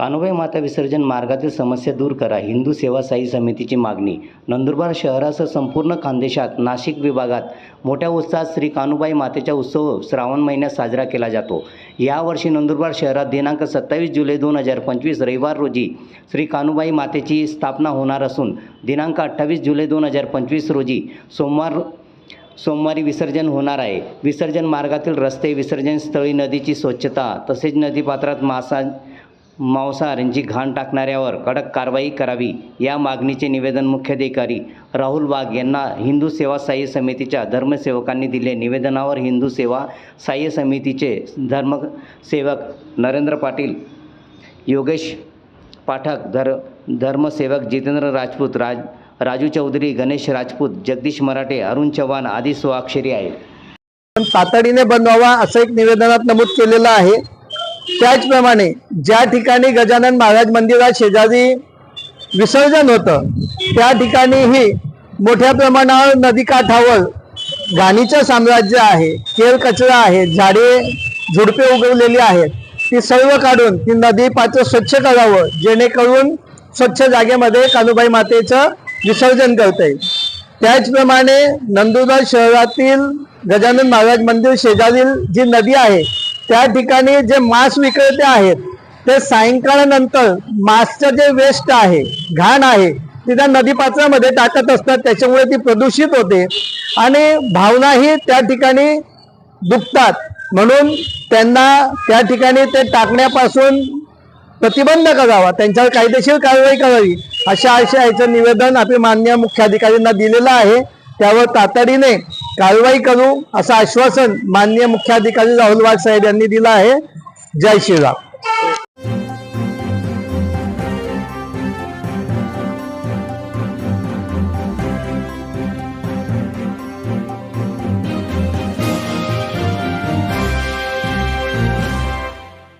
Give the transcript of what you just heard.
कानुबाई माता विसर्जन मार्गातील समस्या दूर करा. हिंदू सेवा साई समितीची मागणी. नंदुरबार शहरासह संपूर्ण खानदेशात नाशिक विभागात मोठ्या उत्साहात श्री कानुबाई मातेचा उत्सव श्रावण महिन्यात साजरा केला जातो. यावर्षी नंदुरबार शहरात दिनांक सत्तावीस जुलै दोन हजार पंचवीस रविवार रोजी श्री कानुबाई मातेची स्थापना होणार असून दिनांक अठ्ठावीस जुलै दोन हजार पंचवीस रोजी सोमवार सोमवारी विसर्जन होणार आहे. विसर्जन मार्गातील रस्ते विसर्जन स्थळी नदीची स्वच्छता तसेच नदीपात्रात मासा मांसाहारांची घाण टाकणाऱ्यावर कडक कारवाई करावी या मागणीचे निवेदन मुख्याधिकारी राहुल वाघ यांना हिंदू सेवा साह्य समितीच्या धर्मसेवकांनी दिले. निवेदनावर हिंदू सेवा साह्य समितीचे धर्मसेवक नरेंद्र पाटील योगेश पाठक धर धर्मसेवक जितेंद्र राजपूत राज राजू चौधरी गणेश राजपूत जगदीश मराठे अरुण चव्हाण आदी स्वाक्षरी आहेत. पण तातडीने बनवावा असं एक निवेदनात नमूद केलेलं आहे. त्याचप्रमाणे ज्या ठिकाणी गजानन महाराज मंदिरात शेजारी विसर्जन होतं त्या ठिकाणीही मोठ्या प्रमाणावर नदीकाठावर घाणीचं साम्राज्य आहे केर कचरा आहे झाडे झुडपे उगवलेली आहेत. ती सर्व काढून ती नदी पात्र स्वच्छ करावं जेणेकरून स्वच्छ जागेमध्ये कानुबाई मातेचं विसर्जन करता येईल. त्याचप्रमाणे नंदुरबार शहरातील गजानन महाराज मंदिर शेजारील जी नदी आहे त्या ठिकाणी जे मांस विक्रेते आहेत ते सायंकाळानंतर मासचं जे वेस्ट आहे घाण आहे ती त्या नदीपात्रामध्ये टाकत असतात. त्याच्यामुळे ती प्रदूषित होते. आणि भावनाही त्या ठिकाणी दुखतात. म्हणून त्यांना त्या ठिकाणी ते टाकण्यापासून प्रतिबंध करावा. त्यांच्यावर कायदेशीर कारवाई करावी. अशा अशा याचं निवेदन आम्ही मान्य मुख्याधिकाऱ्यांना दिलेलं आहे. त्यावर तातडीने कारवाई करू असं आश्वासन माननीय मुख्याधिकारी राहुल वाघ साहेब यांनी दिलं आहे. जय श्रीराम.